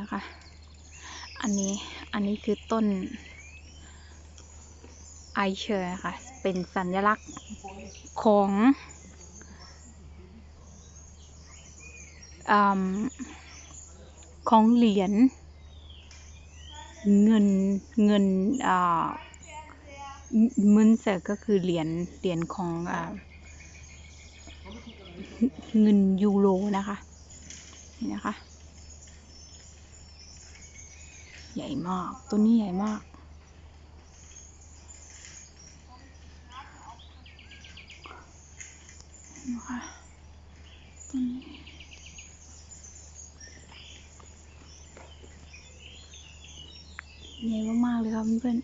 นะคะ อันนี้อันนี้คือต้นไอเชอร์นะคะเป็นสัญลักษณ์ของอของเหรียญเงินเงินมุนเซอร์ก็คือเหรียญเหรียญของอเงินยูโรนะคะนี่นะคะ ใหญ่มาก ตัวนี้ใหญ่มาก นะคะตัวนี้ใหญ่มากๆเลยครับเพื่อน